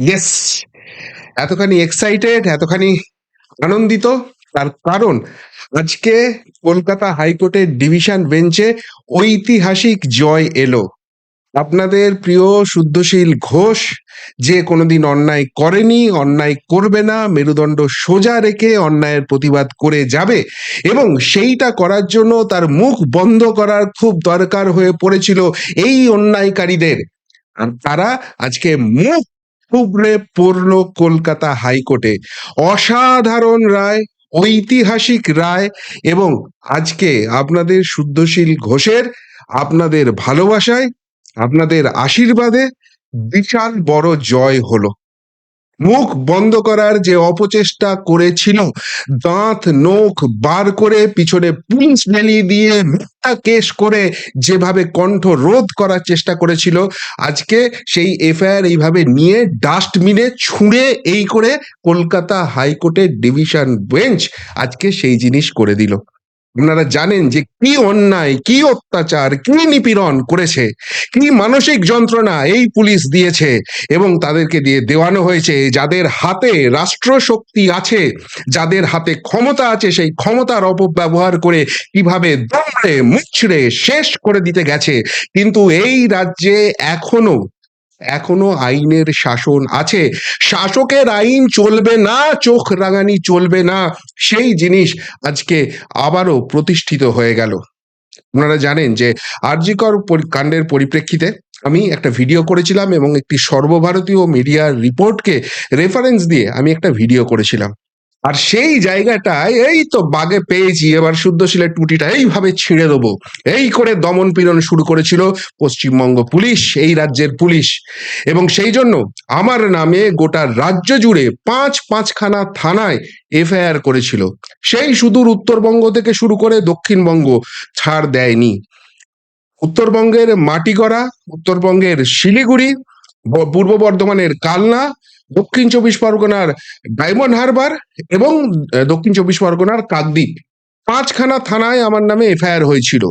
Yes এতখানি excited এতখানি আনন্দিত, তার কারণ আজকে কলকাতা হাইকোর্টের ডিভিশন বেঞ্চে ঐতিহাসিক জয় এলো। আপনাদের প্রিয় শুদ্ধশীল ঘোষ যে কোনোদিন অন্যায় করেনি, অন্যায় করবে না, মেরুদণ্ড সোজা রেখে অন্যায়ের প্রতিবাদ করে যাবে এবং সেইটা করার জন্য তার মুখ বন্ধ করার খুব দরকার হয়ে পড়েছিল এই অন্যায়কারীদের। তারা আজকে মুখ থুবড়ে পড়ল কলকাতা হাইকোর্টে। অসাধারণ রায়, ঐতিহাসিক রায় এবং আজকে আপনাদের শুদ্ধশীল ঘোষের, আপনাদের ভালোবাসায়, আপনাদের আশীর্বাদে বিশাল বড় জয় হলো। মুখ বন্ধ করার যে অপচেষ্টা করেছিল, দাঁত, নখ বার করে পিছনে পুলিশ ঢেলিয়ে দিয়ে মিথ্যা কেস করে যেভাবে কণ্ঠ রোধ করার চেষ্টা করেছিল, আজকে সেই এফআইআর এইভাবে নিয়ে ডাস্টবিনে ছুঁড়ে এই করে কলকাতা হাইকোর্টের ডিভিশন বেঞ্চ আজকে সেই জিনিস করে দিল। আপনারা জানেন যে কি অন্যায়, কি অত্যাচার, কি নিপীড়ন করেছে, কি মানসিক যন্ত্রণা এই পুলিশ দিয়েছে এবং তাদেরকে দিয়ে দেওয়ানো হয়েছে যাদের হাতে রাষ্ট্রশক্তি আছে, যাদের হাতে ক্ষমতা আছে, সেই ক্ষমতার অপব্যবহার করে কীভাবে দমড়ে মুচড়ে শেষ করে দিতে গেছে। কিন্তু এই রাজ্যে এখনও এখনও আইনের শাসন আছে। শাসকের আইন চলবে না, চোখ রাঙানি চলবে না। সেই জিনিস আজকে আবারও প্রতিষ্ঠিত হয়ে গেল। আপনারা জানেন যে আরজিকর কাণ্ডের পরিপ্রেক্ষিতে আমি একটা ভিডিও করেছিলাম এবং একটি সর্বভারতীয় মিডিয়ার রিপোর্টকে রেফারেন্স দিয়ে আমি একটা ভিডিও করেছিলাম। আর সেই জায়গাটায় এই তো বাগে পেয়েছি, এবার শুদ্ধশীলের টুটিটা এইভাবে ছিঁড়ে দেবো। এই করে দমন পীড়ন শুরু করেছিল পশ্চিমবঙ্গ পুলিশ, এই রাজ্যের পুলিশ। এবং সেই জন্য আমার নামে গোটা রাজ্য জুড়ে পাঁচ পাঁচখানা থানায় এফআইআর করেছিল। সেই সুদূর উত্তরবঙ্গ থেকে শুরু করে দক্ষিণবঙ্গ ছাড় দেয়নি। উত্তরবঙ্গের মাটিগড়া, উত্তরবঙ্গের শিলিগুড়ি পূর্ব বর্ধমানের কালনা দক্ষিণ চব্বিশ পরগনার ডায়মন্ড হারবার এবং দক্ষিণ চব্বিশ পরগনার কাকদ্বীপ। পাঁচখানা থানায় আমার নামে এফআইআর হয়েছিল।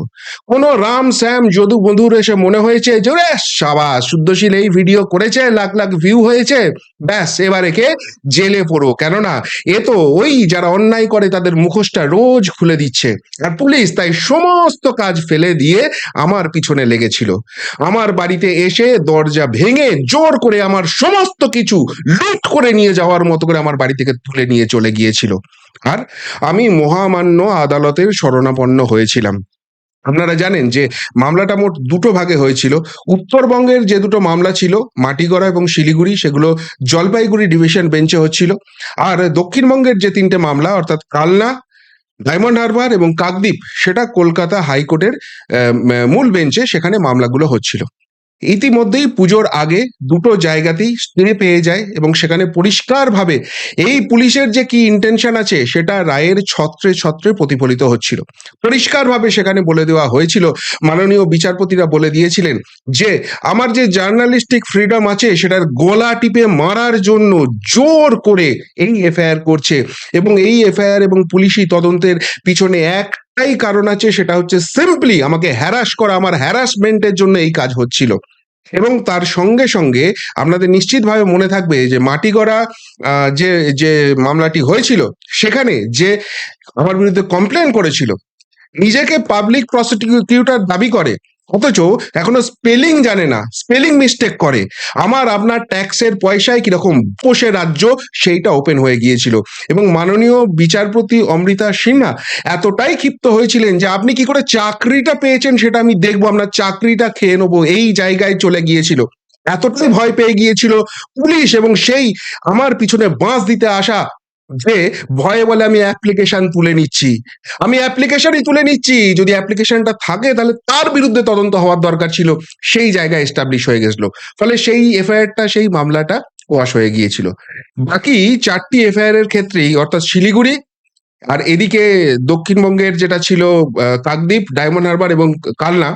কোন রাম, শ্যাম, যদু বন্ধুর এসে মনে হয়েছে যে রে সাবা শুদ্ধশীল এই ভিডিও করেছে, লাখ লাখ ভিউ হয়েছে, ব্যাস, এবার একে জেলে পড়ো কেননা, এ তো ওই যারা অন্যায় করে তাদের মুখোশটা রোজ খুলে দিচ্ছে। আর পুলিশ তাই সমস্ত কাজ ফেলে দিয়ে আমার পিছনে লেগেছিল। আমার বাড়িতে এসে দরজা ভেঙে জোর করে আমার সমস্ত কিছু লুট করে নিয়ে যাওয়ার মতো করে আমার বাড়ি থেকে তুলে নিয়ে চলে গিয়েছিল। আর আমি মহামান্য আদালতের শরণাপন্ন হয়েছিলাম। আপনারা জানেন যে মামলাটা মোট দুটো ভাগে হয়েছিল। উত্তরবঙ্গের যে দুটো মামলা ছিল, মাটিগড়া এবং শিলিগুড়ি, সেগুলো জলপাইগুড়ি ডিভিশন বেঞ্চে হচ্ছিল। আর দক্ষিণবঙ্গের যে তিনটে মামলা, অর্থাৎ কালনা, ডায়মন্ড হারবার এবং কাকদ্বীপ, সেটা কলকাতা হাইকোর্টের মূল বেঞ্চে সেখানে মামলাগুলো হচ্ছিল। ইতিমধ্যেই পুজোর আগে দুটো জায়গাতেই স্টে পেয়ে যায় এবং সেখানে পরিষ্কারভাবে এই পুলিশের যে কি ইন্টেনশন আছে সেটা রায়ের ছত্রে ছত্রে প্রতিফলিত হচ্ছিল। পরিষ্কারভাবে সেখানে বলে দেওয়া হয়েছিল, মাননীয় বিচারপতিরা বলে দিয়েছিলেন যে, আমার যে জার্নালিস্টিক ফ্রিডম আছে সেটার গলা টিপে মারার জন্য জোর করে এই এফআইআর করছে এবং এই এফআইআর এবং পুলিশি তদন্তের পিছনে একটাই কারণ আছে, সেটা হচ্ছে সিম্পলি আমাকে হ্যারাস করা, আমার হ্যারাসমেন্টের জন্য এই কাজ হচ্ছিল। এবং তার সঙ্গে সঙ্গে আপনাদের নিশ্চিতভাবে মনে থাকবে যে মাটি গড়া যে যে মামলাটি হয়েছিল, সেখানে যে আমার বিরুদ্ধে কমপ্লেন করেছিল, নিজেকে পাবলিক প্রসিকিউটর দাবি করে অথচ এখনও স্পেলিং জানে না স্পেলিং মিস্টেক করে। আমার আপনার ট্যাক্সের পয়সায় কীরকম পোষে রাজ্য সেইটা ওপেন হয়ে গিয়েছিল। এবং মাননীয় বিচারপতি অমৃতা সিনহা এতটাই ক্ষিপ্ত হয়েছিলেন যে আপনি কি করে চাকরিটা পেয়েছেন সেটা আমি দেখব আপনার চাকরিটা খেয়ে নেব, এই জায়গায় চলে গিয়েছিল। এতটাই ভয় পেয়ে গিয়েছিল পুলিশ এবং সেই আমার পিছনে বাঁশ দিতে আসা যে ভয়ে বলে আমি অ্যাপ্লিকেশন তুলে নিচ্ছি। আমি অ্যাপ্লিকেশনই তুলে নিচ্ছি। যদি অ্যাপ্লিকেশনটা থাকে, তাহলে তার বিরুদ্ধে তদন্ত হওয়ার দরকার ছিল। সেই জায়গায় এস্টাবলিশ হয়ে গেছিল। ফলে সেই এফআইআরটা সেই মামলাটা ওয়াশ হয়ে গিয়েছিল। বাকি চারটি এফআইআর এর ক্ষেত্রেই, অর্থাৎ শিলিগুড়ি আর এদিকে দক্ষিণবঙ্গের যেটা ছিল কাকদ্বীপ, ডায়মন্ড হারবার এবং কালনা,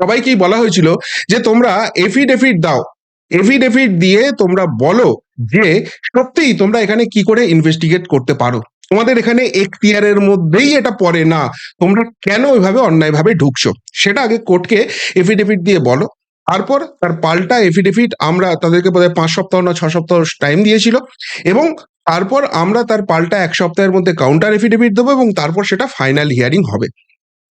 সবাইকেই বলা হয়েছিল যে তোমরা এফিডেভিট দাও। এফিডেভিট দিয়ে তোমরা বলো যে সত্যিই তোমরা এখানে কি করে ইনভেস্টিগেট করতে পারো। তোমাদের এখানে এখতিয়ারের মধ্যেই এটা পড়ে না। তোমরা কেন এভাবে অন্যায়ভাবে ঢুকছো? সেটা আগে কোর্টকে এফিডেভিট দিয়ে বলো। তারপর তার পাল্টা এফিডেভিট আমরা তাদেরকে বোধহয় পাঁচ সপ্তাহ না ছ সপ্তাহ টাইম দিয়েছিল এবং তারপর আমরা তার পাল্টা এক সপ্তাহের মধ্যে কাউন্টার এফিডেভিট দেবো এবং তারপর সেটা ফাইনাল হিয়ারিং হবে।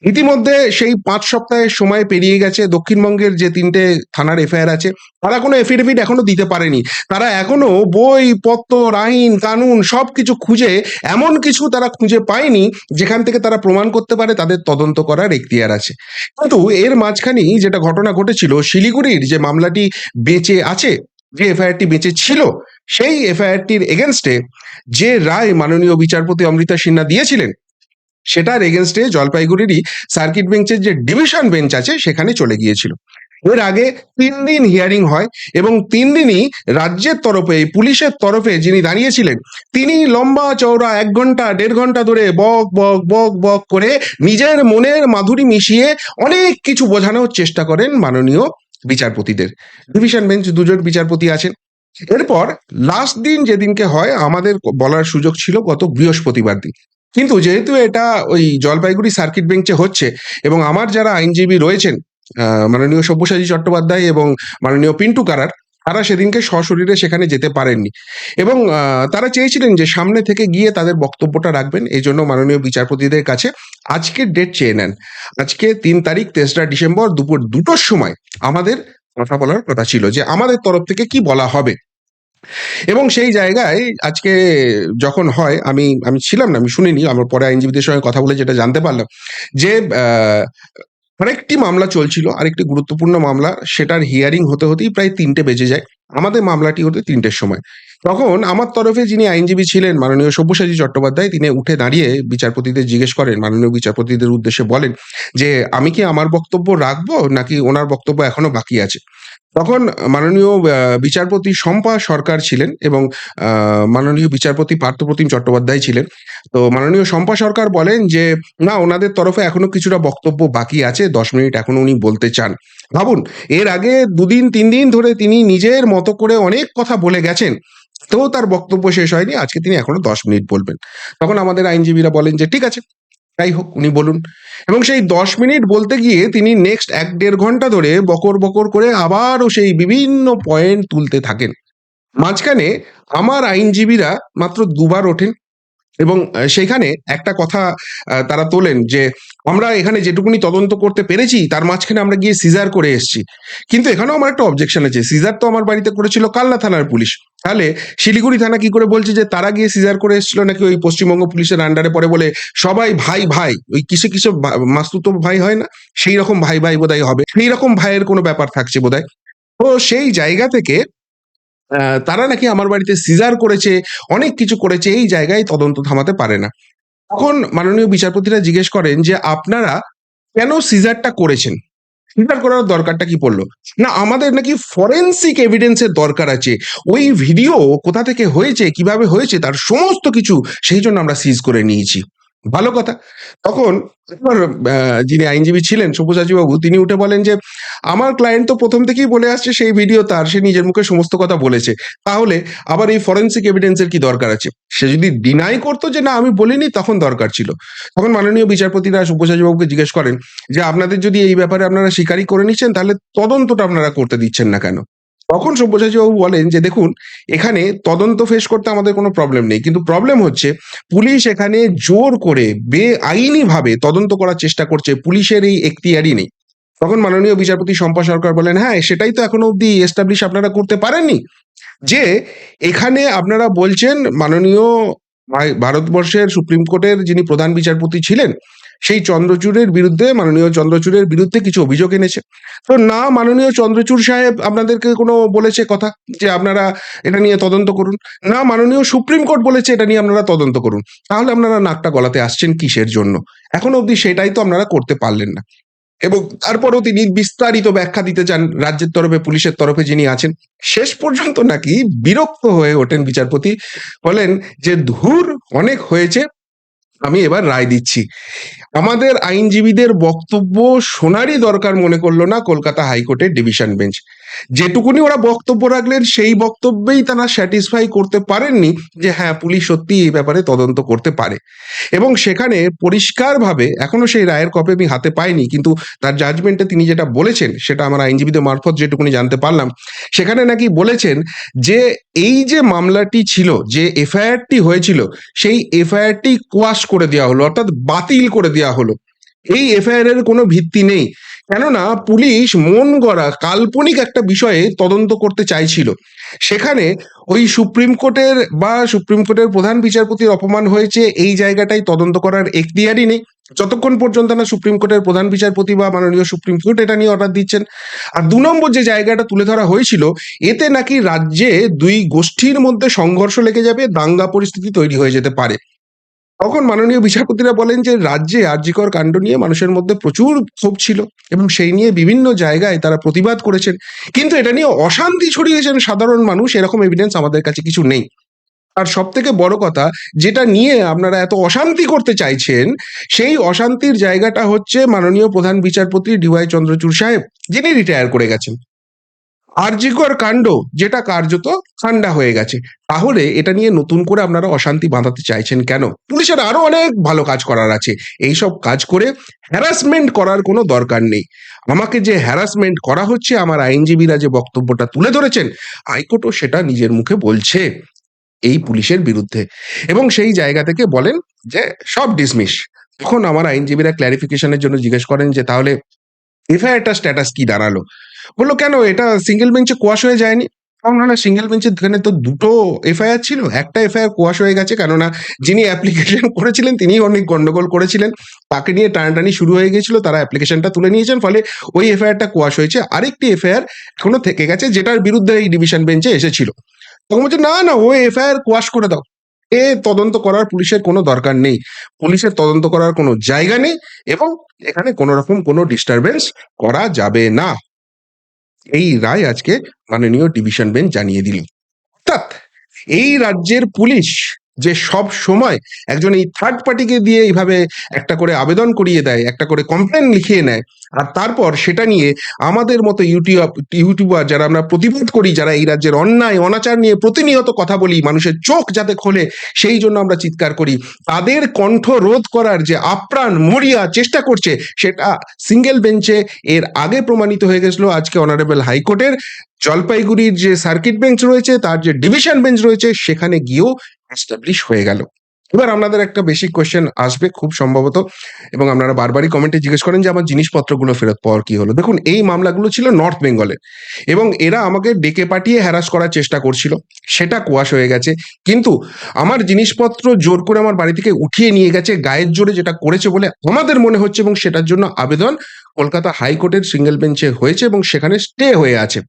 ইতিমধ্যে সেই পাঁচ সপ্তাহের সময় পেরিয়ে গেছে। দক্ষিণবঙ্গের যে তিনটে থানার এফআইআর আছে, তারা কোনো এফিডেভিট এখনও দিতে পারেনি। তারা এখনও বই পত্র আইন, কানুন সব কিছু খুঁজে, এমন কিছু তারা খুঁজে পায়নি যেখান থেকে তারা প্রমাণ করতে পারে তাদের তদন্ত করার এখতিয়ার আছে। কিন্তু এর মাঝখানেই যেটা ঘটনা ঘটেছিল, শিলিগুড়ির যে মামলাটি বেঁচে আছে, যে এফআইআরটি বেঁচে ছিল, সেই এফআইআরটির এগেনস্টে যে রায় মাননীয় বিচারপতি অমৃতা সিনহা দিয়েছিলেন সেটার এগেনস্টে জলপাইগুড়িরই সার্কিট বেঞ্চের যে ডিভিশন বেঞ্চ আছে, সেখানে চলে গিয়েছিল। এর আগে তিন দিন হিয়ারিং হয় এবং তিন দিনই রাজ্যের তরফে পুলিশের তরফে যিনি দাঁড়িয়েছিলেন, তিনি লম্বা চওড়া এক ঘণ্টা, দেড় ঘণ্টা ধরে বক বক বক বক করে নিজের মনের মাধুরী মিশিয়ে অনেক কিছু বোঝানোর চেষ্টা করেন মাননীয় বিচারপতিদের। ডিভিশন বেঞ্চ দুজন বিচারপতি আছেন। এরপর লাস্ট দিন যেদিনকে হয়, আমাদের বলার সুযোগ ছিল গত বৃহস্পতিবার দিন। কিন্তু যেহেতু এটা ওই জলপাইগুড়ি সার্কিট বেঞ্চে হচ্ছে এবং আমার যারা আইনজীবী রয়েছেন মাননীয় সব্যসাচী চট্টোপাধ্যায় এবং মাননীয় পিন্টু কারার, তারা সেদিনকে সশরীরে সেখানে যেতে পারেননি। এবং তারা চেয়েছিলেন যে সামনে থেকে গিয়ে তাদের বক্তব্যটা রাখবেন, এই জন্য মাননীয় বিচারপতিদের কাছে আজকের ডেট চেয়ে নেন। আজকে তিন তারিখ, তেসরা ডিসেম্বর দুপুর দুটোর সময় আমাদের কথা বলার কথা ছিল যে আমাদের তরফ থেকে কি বলা হবে। এবং সেই জায়গায় আজকে যখন হয়, আমি আমি ছিলাম না, আমি শুনিনি, আমার পরে আইনজীবীদের সঙ্গে কথা বলে যেটা জানতে পারলাম যে আরেকটি মামলা চলছিল, আরেকটি গুরুত্বপূর্ণ মামলা, সেটার হিয়ারিং হতে হতেই প্রায় তিনটে বেজে যায়। আমাদের মামলাটি হতে তিনটের সময়। তখন আমার তরফে যিনি আইনজীবী ছিলেন মাননীয় সব্যসাচী চট্টোপাধ্যায়, তিনি উঠে দাঁড়িয়ে বিচারপতিদের জিজ্ঞেস করেন, মাননীয় বিচারপতিদের উদ্দেশ্যে বলেন যে, আমি কি আমার বক্তব্য রাখব নাকি ওনার বক্তব্য এখনও বাকি আছে? তখন মাননীয় বিচারপতি শম্পা সরকার ছিলেন এবং মাননীয় বিচারপতি পার্থপ্রতিম চট্টোপাধ্যায় ছিলেন। তো মাননীয় শম্পা সরকার বলেন যে, না, ওনাদের তরফে এখনও কিছুটা বক্তব্য বাকি আছে, দশ মিনিট এখনও উনি বলতে চান। ভাবুন, এর আগে দুদিন, তিন দিন ধরে তিনি নিজের মতো করে অনেক কথা বলে গেছেন, তো তার বক্তব্য শেষ হয়নি, আজকে তিনি এখনও দশ মিনিট বলবেন। তখন আমাদের আইনজীবীরা বলেন যে, ঠিক আছে তাই হোক, উনি বলুন। এবং সেই দশ মিনিট বলতে গিয়ে তিনি নেক্সট এক দেড় ঘণ্টা ধরে বকর বকর করে আবারও সেই বিভিন্ন পয়েন্ট তুলতে থাকেন। মাঝখানে আমার আইনজীবীরা মাত্র দুবার ওঠেন। এবং সেখানে একটা কথা তারা তোলেন যে, আমরা এখানে যেটুকুনি তদন্ত করতে পেরেছি, তার মাঝখানে আমরা গিয়ে সিজার করে এসেছি। কিন্তু এখানেও আমার একটা অবজেকশন আছে। সিজার তো আমার বাড়িতে করেছিল কালনা থানার পুলিশ। তাহলে শিলিগুড়ি থানা কি করে বলছে যে, তারা গিয়ে সিজার করে এসেছিল নাকি ওই পশ্চিমবঙ্গ পুলিশের আন্ডারে পড়ে বলে, সবাই ভাই ভাই, ওই কিসে কিসে মাস্তুতো ভাই হয় না? সেই রকম ভাই ভাই বোধহয় হবে। সেই রকম ভাইয়ের কোনো ব্যাপার থাকছে বোধহয়। তো সেই জায়গা থেকে তারা নাকি আমার বাড়িতে সিজার করেছে, অনেক কিছু করেছে, এই জায়গায় তদন্ত থামাতে পারে না। তখন মাননীয় বিচারপতিরা জিজ্ঞেস করেন যে, আপনারা কেন সিজারটা করেছেন? সিজার করার দরকারটা কি পড়ল? না, আমাদের নাকি ফরেন্সিক এভিডেন্সের দরকার আছে। ওই ভিডিও কোথা থেকে হয়েছে, কীভাবে হয়েছে, তার সমস্ত কিছু সেই জন্য আমরা সিজ করে নিয়েছি। ভালো কথা। তখন যিনি আইনজীবী ছিলেন বাবু তিনি উঠে বলেন যে, আমার ক্লায়েন্ট তো প্রথম থেকেই বলে আসছে সেই ভিডিও তার সে নিজের মুখে সমস্ত কথা বলেছে। তাহলে আবার এই ফরেন্সিক এভিডেন্সের কি দরকার আছে? সে যদি ডিনাই করতো যে, না, আমি বলিনি তখন দরকার ছিল। তখন মাননীয় বিচারপতিরা বাবুকে জিজ্ঞেস করেন যে, আপনাদের যদি এই ব্যাপারে আপনারা স্বীকারই করে নিচ্ছেন, তাহলে তদন্তটা আপনারা করতে দিচ্ছেন না কেন? তখন সব্যসাচী বাবু বলেন যে, দেখুন, এখানে তদন্ত ফেস করতে আমাদের কোনো প্রবলেম নেই। কিন্তু প্রবলেম হচ্ছে, পুলিশ এখানে জোর করে বেআইনি ভাবে তদন্ত করার চেষ্টা করছে। পুলিশের এই এখতিয়ারই নেই। তখন মাননীয় বিচারপতি শম্পা সরকার বলেন হ্যাঁ সেটাই তো এখনও অব্দি এস্টাবলিশ আপনারা করতে পারেননি। যে, এখানে আপনারা বলছেন, মাননীয় ভারতবর্ষের সুপ্রিম কোর্টের যিনি প্রধান বিচারপতি ছিলেন সেই চন্দ্রচূড়ের বিরুদ্ধে, মাননীয় চন্দ্রচূড়ের বিরুদ্ধে কিছু অভিযোগ এনেছে। তো না, মাননীয় চন্দ্রচূড় সাহেব আপনাদেরকে কোনো বলেছে কথা যে আপনারা এটা নিয়ে তদন্ত করুন? না, মাননীয় সুপ্রিম কোর্ট বলেছে এটা নিয়ে আপনারা তদন্ত করুন। তাহলে আপনারা নাকটা গলাতে আসছেন কিসের জন্য? এখন অবধি সেটাই তো আপনারা করতে পারলেন না। এবং তারপরও তিনি বিস্তারিত ব্যাখ্যা দিতে চান রাজ্যের তরফে, পুলিশের তরফে যিনি আছেন, শেষ পর্যন্ত নাকি বিরক্ত হয়ে ওঠেন বিচারপতি। বলেন যে ধুর অনেক হয়েছে আমি এবার রায় দিচ্ছি। আমাদের আইনজীবীদের বক্তব্য শোনারই দরকার মনে করল না কলকাতা হাইকোর্টের ডিভিশন বেঞ্চ। যেটুকুনি ওরা বক্তব্য রাখলেন, সেই বক্তব্যেই তারা স্যাটিসফাই করতে পারেননি যে হ্যাঁ পুলিশ সত্যি এই ব্যাপারে তদন্ত করতে পারে। এবং সেখানে পরিষ্কারভাবে এখনও সেই রায়ের কপি আমি হাতে পাইনি, কিন্তু তার জাজমেন্টে তিনি যেটা বলেছেন, সেটা আমার আইনজীবীদের মারফত যেটুকুনি জানতে পারলাম, সেখানে নাকি বলেছেন যে এই যে মামলাটি ছিল, যে এফআইআরটি হয়েছিল, সেই এফআইআরটি কোয়াশ করে দেওয়া হলো, অর্থাৎ বাতিল করে দেওয়া হলো। এই এফআইআর এর কোনো ভিত্তি নেই। কেননা পুলিশ মন গড়া কাল্পনিক একটা বিষয়ে তদন্ত করতে চাইছিল। সেখানে ওই সুপ্রিম কোর্টের বা সুপ্রিম কোর্টের প্রধান বিচারপতির অপমান হয়েছে, এই জায়গাটাই তদন্ত করার এখতিয়ারই নেই। যতক্ষণ পর্যন্ত না সুপ্রিম কোর্টের প্রধান বিচারপতি বা মাননীয় সুপ্রিম কোর্ট এটা নিয়ে অর্ডার দিচ্ছেন। আর দু নম্বর যে জায়গাটা তুলে ধরা হয়েছিল, এতে নাকি রাজ্যে দুই গোষ্ঠীর মধ্যে সংঘর্ষ লেগে যাবে, দাঙ্গা পরিস্থিতি তৈরি হয়ে যেতে পারে। তখন মাননীয় বিচারপতিরা বলেন যে রাজ্যে আর্যিকর কাণ্ড নিয়ে মানুষের মধ্যে প্রচুর ক্ষোভ ছিল এবং সেই নিয়ে বিভিন্ন জায়গায় তারা প্রতিবাদ করেছেন। কিন্তু এটা নিয়ে অশান্তি ছড়িয়েছেন সাধারণ মানুষ, এরকম এভিডেন্স আমাদের কাছে কিছু নেই। আর সব থেকে বড় কথা, যেটা নিয়ে আপনারা এত অশান্তি করতে চাইছেন, সেই অশান্তির জায়গাটা হচ্ছে মাননীয় প্রধান বিচারপতি ডিওয়াই চন্দ্রচূড় সাহেব, যিনি রিটায়ার করে গেছেন। আরজিকর কাণ্ড যেটা কার্যত ঠান্ডা হয়ে গেছে। তাহলে এটা নিয়ে নতুন করে আপনারা অশান্তি বাঁধাতে চাইছেন কেন? পুলিশের আরও অনেক ভালো কাজ করার আছে। এইসব কাজ করে হ্যারাসমেন্ট করার কোনো দরকার নেই। আমাকে যে হ্যারাসমেন্ট করা হচ্ছে, আমার আইনজীবীরা যে বক্তব্যটা তুলে ধরেছেন, হাইকোর্টও সেটা নিজের মুখে বলছে এই পুলিশের বিরুদ্ধে। এবং সেই জায়গা থেকে বলেন যে, সব ডিসমিস তখন আমার আইনজীবীরা ক্ল্যারিফিকেশনের জন্য জিজ্ঞেস করেন যে, তাহলে এফআইআরটা স্ট্যাটাস কি দাঁড়াল? বলল, কেন? এটা সিঙ্গেল বেঞ্চে কোয়াশ হয়ে যায়নি? না না সিঙ্গেল বেঞ্চের এখানে তো দুটো এফআইআর ছিল। একটা এফআইআর কোয়াশ হয়ে গেছে, কেননা যিনি অ্যাপ্লিকেশন করেছিলেন তিনি অনেক গন্ডগোল করেছিলেন। তাকে নিয়ে টানাটানি শুরু হয়ে গেছিল, তারা অ্যাপ্লিকেশনটা তুলে নিয়েছেন, ফলে ওই এফআইআরটা কোয়াশ হয়েছে। আরেকটি এফআইআর এখনও থেকে গেছে, যেটার বিরুদ্ধে এই ডিভিশন বেঞ্চে এসেছিল। তখন বলছে, না না, ওই এফআইআর কোয়াশ করে দাও। এ তদন্ত করার পুলিশের কোনো দরকার নেই। পুলিশের তদন্ত করার কোনো জায়গা নেই এবং এখানে কোনো রকম কোনো ডিস্টারবেন্স করা যাবে না। এই রায় আজকে মাননীয় ডিভিশন বেঞ্চ জানিয়ে দিল। অর্থাৎ এই রাজ্যের পুলিশ যে সব সময় একজন এই থার্ড পার্টিকে দিয়ে এইভাবে একটা করে আবেদন করিয়ে দেয়, একটা করে কমপ্লেন লিখিয়ে নেয়। আর তারপর সেটা নিয়ে আমাদের মতো ইউটিউব ইউটিউবার যারা আমরা প্রতিবাদ করি, যারা এই রাজ্যের অন্যায়, অনাচার নিয়ে প্রতিনিয়ত কথা বলি, মানুষের চোখ যাতে খোলে, সেই জন্য আমরা চিৎকার করি। তাদের কণ্ঠ রোধ করার যে আপ্রাণ মরিয়া চেষ্টা করছে, সেটা সিঙ্গেল বেঞ্চে এর আগে প্রমাণিত হয়ে গেছিল আজকে অনারেবল হাইকোর্টের জলপাইগুড়ির যে সার্কিট বেঞ্চ রয়েছে, তার যে ডিভিশন বেঞ্চ রয়েছে, সেখানে গিয়েও এস্টাবলিশ হয়ে গেল। এবার আপনাদের একটা বেসিক কোয়েশ্চেন আসবে খুব সম্ভবত, এবং আপনারা বারবারই কমেন্টে জিজ্ঞেস করেন যে আমার জিনিসপত্রগুলো ফেরত পাওয়ার কি হলো। দেখুন, এই মামলাগুলো ছিল নর্থ বেঙ্গলে এবং এরা আমাকে ডেকে পাঠিয়ে হ্যারাস করার চেষ্টা করছিল। সেটা কোয়াশ হয়ে গেছে। কিন্তু আমার জিনিসপত্র জোর করে আমার বাড়ি থেকে উঠিয়ে নিয়ে গেছে, গায়ের জোরে যেটা করেছে বলে আমাদের মনে হচ্ছে, এবং সেটার জন্য আবেদন কলকাতা হাইকোর্টের সিঙ্গেল বেঞ্চে হয়েছে, এবং সেখানে স্টে হয়ে আছে।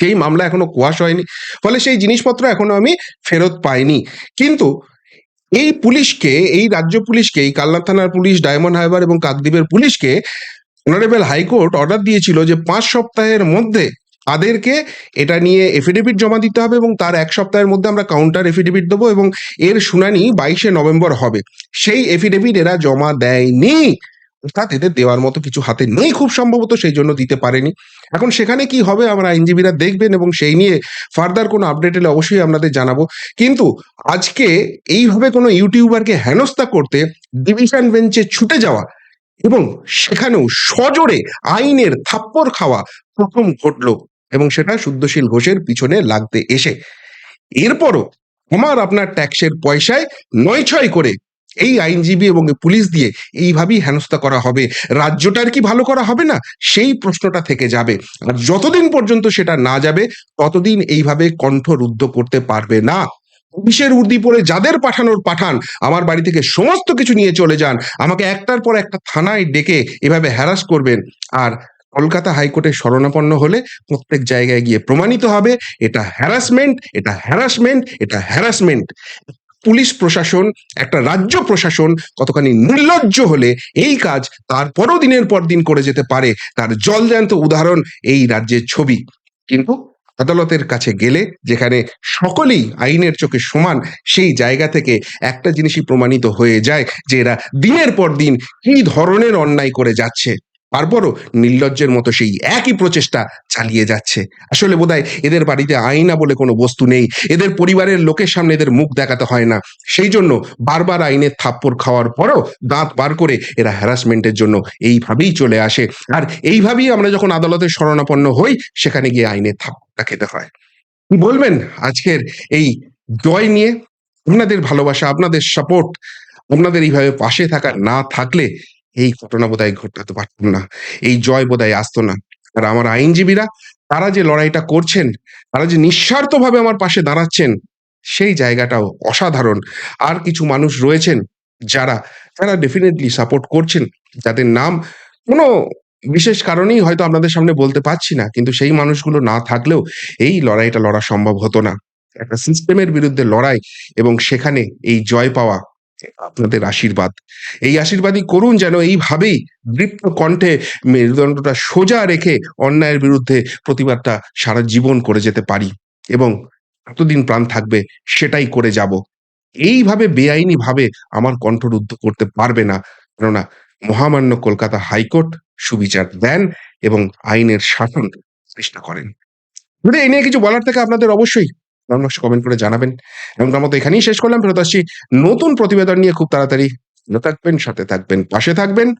সেই মামলা এখনও কোয়াশ হয়নি। ফলে সেই জিনিসপত্র এখনও আমি ফেরত পাইনি। কিন্তু এই পুলিশকে, এই রাজ্য পুলিশকে, এই কালনা থানার পুলিশ, ডায়মন্ড হারবার এবং কাকদ্বীপের পুলিশকে অনারেবল হাইকোর্ট অর্ডার দিয়েছিল যে পাঁচ সপ্তাহের মধ্যে তাদেরকে এটা নিয়ে এফিডেভিট জমা দিতে হবে এবং তার এক সপ্তাহের মধ্যে আমরা কাউন্টার এফিডেভিট দেবো এবং এর শুনানি বাইশে নভেম্বর হবে। সেই এফিডেভিট এরা জমা দেয়নি। অর্থাৎ এদের দেওয়ার মতো কিছু হাতে নেই খুব সম্ভবত, সেই জন্য দিতে পারেনি। এখন সেখানে কি হবে আমরা আইনজীবীরা দেখবেন এবং সেই নিয়ে ফার্দার কোনো আপডেট এলে অবশ্যই আপনাদের জানাব। কিন্তু আজকে এইভাবে কোনো ইউটিউবারকে হেনস্থা করতে ডিভিশন বেঞ্চে ছুটে যাওয়া এবং সেখানেও সজোরে আইনের থাপ্পড় খাওয়া প্রথম ঘটলো এবং সেটা শুদ্ধশীল ঘোষের পিছনে লাগতে এসে। এরপরও আমার আপনার ট্যাক্সের পয়সায় নয় ছয় করে এই আইনজীবী এবং পুলিশ দিয়ে এইভাবেই হেনস্থা করা হবে। রাজ্যটার কি ভালো করা হবে না? সেই প্রশ্নটা থেকে যাবে। আর যতদিন পর্যন্ত সেটা না যাবে, ততদিন এইভাবে কণ্ঠ রুদ্ধ করতে পারবে না। পুলিশের উর্দি পরে যাদের পাঠানোর পাঠান, আমার বাড়ি থেকে সমস্ত কিছু নিয়ে চলে যান। আমাকে একটার পর একটা থানায় ডেকে এভাবে হ্যারাস করবেন। আর কলকাতা হাইকোর্টে শরণাপন্ন হলে প্রত্যেক জায়গায় গিয়ে প্রমাণিত হবে, এটা হ্যারাসমেন্ট এটা হ্যারাসমেন্ট এটা হ্যারাসমেন্ট পুলিশ প্রশাসন, একটা রাজ্য প্রশাসন কতখানি নির্লজ্জ হলে এই কাজ তারপরও দিনের পর দিন করে যেতে পারে। তার জলজ্যান্ত উদাহরণ এই রাজ্যের ছবি। কিন্তু আদালতের কাছে গেলে যেখানে সকলেই আইনের চোখে সমান, সেই জায়গা থেকে একটা জিনিসই প্রমাণিত হয়ে যায় যে এরা দিনের পর দিন কি ধরনের অন্যায় করে যাচ্ছে। তারপরও নির্লজ্জের মতো সেই একই প্রচেষ্টা চালিয়ে যাচ্ছে। আসলে বোধহয় এদের বাড়িতে আয়না বলে কোনো বস্তু নেই। এদের পরিবারের লোকের সামনে এদের মুখ দেখাতে হয় না। সেই জন্য বারবার আইনের থাপ্পড় খাওয়ার পরও দাঁত বার করে এরা হ্যারাসমেন্টের জন্য এইভাবেই চলে আসে। আর এইভাবেই আমরা যখন আদালতের শরণাপন্ন হই, সেখানে গিয়ে আইনের থাপ্পড়টা খেতে হয়। বলবেন আজকের এই জয় নিয়ে? আপনাদের ভালোবাসা, আপনাদের সাপোর্ট আপনাদের এইভাবে পাশে থাকা, না থাকলে এই ঘটনা বোধহয় ঘটাতে পারতাম না, এই জয় বোধহয় আসতো না। আর আমার আইনজীবীরা, তারা যে লড়াইটা করছেন, তারা যে নিঃস্বার্থভাবে আমার পাশে দাঁড়াচ্ছেন, সেই জায়গাটাও অসাধারণ। আর কিছু মানুষ রয়েছেন যারা তারা ডেফিনেটলি সাপোর্ট করছেন, যাদের নাম কোনো বিশেষ কারণেই হয়তো আপনাদের সামনে বলতে পারছি না, কিন্তু সেই মানুষগুলো না থাকলেও এই লড়াইটা লড়া সম্ভব হতো না। একটা সিস্টেমের বিরুদ্ধে লড়াই এবং সেখানে এই জয় পাওয়া আপনাদের আশীর্বাদ। এই আশীর্বাদই করুন যেন এইভাবেই দৃপ্ত কণ্ঠে মেরুদণ্ডটা সোজা রেখে অন্যায়ের বিরুদ্ধে প্রতিবাদটা সারা জীবন করে যেতে পারি এবং যতদিন প্রাণ থাকবে সেটাই করে যাব। এইভাবে বেআইনি ভাবে আমার কণ্ঠরুদ্ধ করতে পারবে না। কেননা মহামান্য কলকাতা হাইকোর্ট সুবিচার দেন এবং আইনের শাসন চেষ্টা করেন। এই নিয়ে কিছু বলার থেকে আপনাদের অবশ্যই। কমেন্ট করে জানাবেন। এবং তার মতো এখানেই শেষ করলাম। ফেরত আসছি নতুন প্রতিবেদন নিয়ে। খুব তাড়াতাড়ি। থাকবেন, সাথে থাকবেন, পাশে থাকবেন।